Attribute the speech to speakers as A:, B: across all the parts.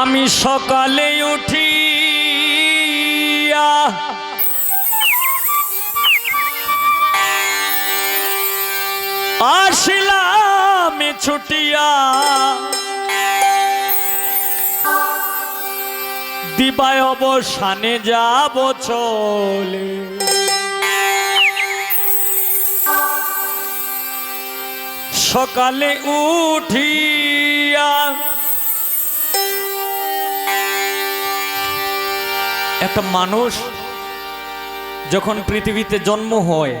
A: আমি সকালে উঠি আসিলাম ছুটিয়া। দিবায় অবসানে যাব চলে। সকালে উঠিয়া একটা মানুষ যখন পৃথিবীতে জন্ম হয়,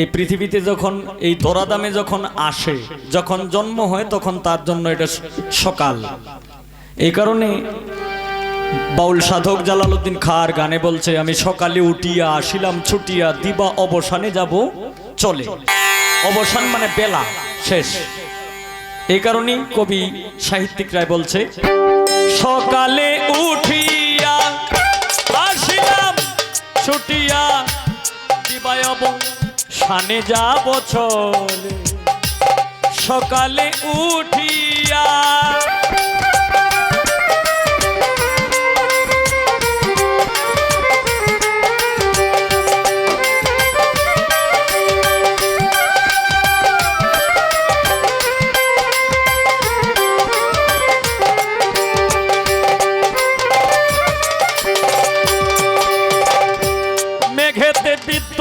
A: এই পৃথিবীতে যখন, এই দরাদামে যখন আসে, যখন জন্ম হয়, তখন তার জন্য এটা সকাল। এই কারণে বাউল সাধক জালালউদ্দিন খার গানে বলছে, আমি সকালে উঠিয়া আসিলাম, ছুটিয়া দিবা অবসানে যাব, চলে। অবসান মানে বেলা, শেষ। এই কারণেই কবি সাহিত্যিক রায় বলছে, সকালে উঠিয়া আসিলাম, ছুটিয়া দিবায় সানে যাব, চলে। সকালে উঠিয়া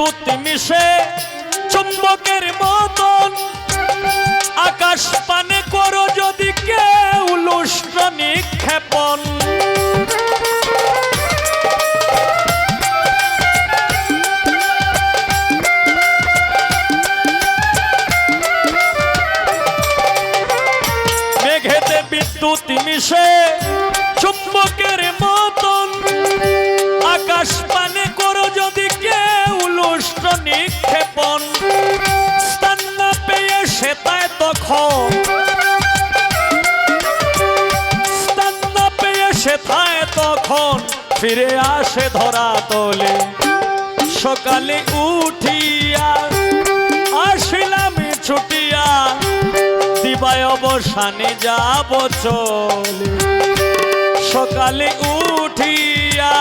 A: বিদ্যুৎ মিশে চুম্বকের মতন। আকাশ পানে করো যদি কেউ লুষ্ট নিক্ষেপণ। মেঘেতে বিদ্যুৎ মিশে চুম্বকের মতন তখন স্থান না পেয়ে সেথায় তখন, ফিরে আসে ধরা তোলে। সকালে উঠিয়া আসিলাম ছুটিয়া, দিবায় অবসানে যাব চলে। সকালে উঠিয়া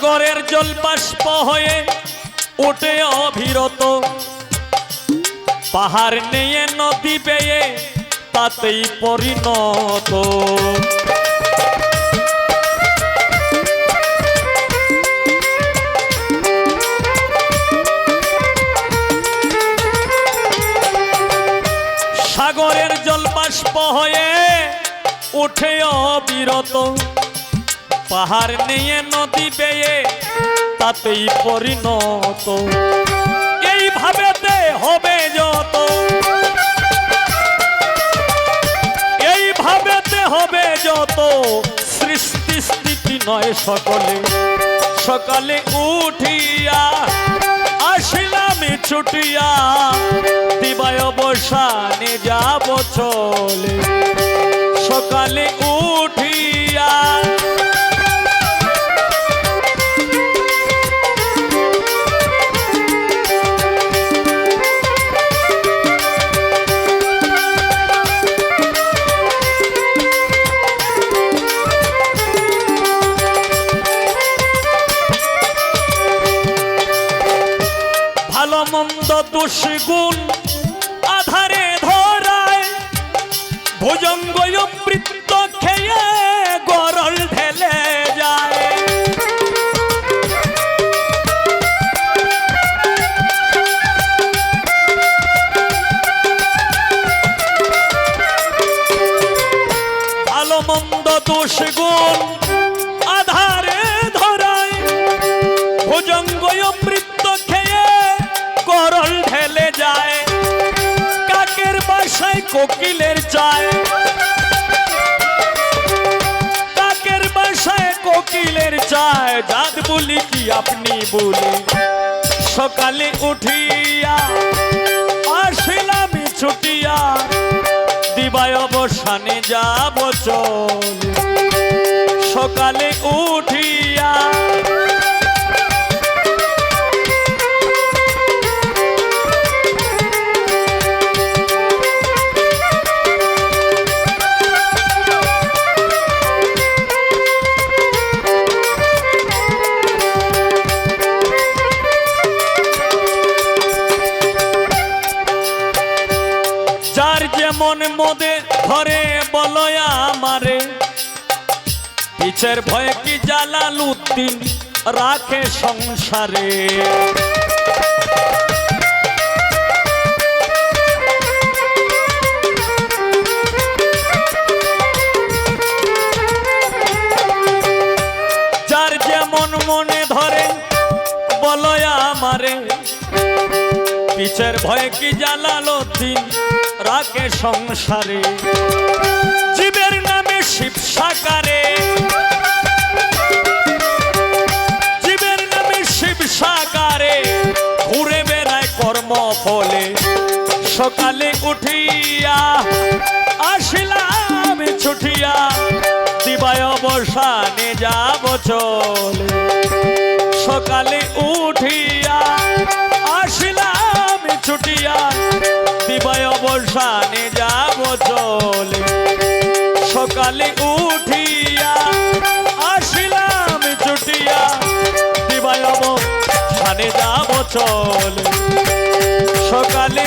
A: সাগরের জল বাষ্প হয়ে ওঠে অবিরত পাহাড় নিয়ে নদী পেয়ে তাতেই পরিণত। সাগরের জল বাষ্প হয়ে ওঠে অবিরত। পাহাড় নিয়ে নদী বেয়ে তাতেই পরিণত। এইভাবেতে হবে যত এইভাবেতে হবে যত সৃষ্টি স্থিতি নয় সকলে। সকালে উঠিয়া আসিলাম ছুটিয়া। দিবায় অবসানে যাব চলে। সকালে ভালো মন্দ দুষ্গুণ গুণ আধারে ধরায় ভুজঙ্গ বৃত্ত খেয়ে কোকিলের চায় কাকের বাসায় কোকিলের চায় জাত বলি কি আপনি বলে? সকালে উঠিয়া আসিলাম ছুটিয়া, দিবায় অবসানে যাব চলে। সকালে উঠিয়া যার যেমন মোদে ধরে বলয়া আমারে। পিছের ভয়ে কি জালাল উদ্দিন রাখে সংসারে? পিছের ভয়ে কি জালালো দিন? রাখে সংসারে। জীবের নামে শিব সাকারে জীবের নামে শিব সাকারে ঘুরে বেড়ায় কর্ম ফলে সকালে উঠিয়া আসিলাম ছুটিয়া। দিবায় অবসানে যাব চলে। সকালে উঠিয়া ছুটিয়া দিবায় অবসানে যাব চলে। সকালে উঠিয়া আসিলাম ছুটিয়া দিবায় অবসানে যাব চলে। সকালে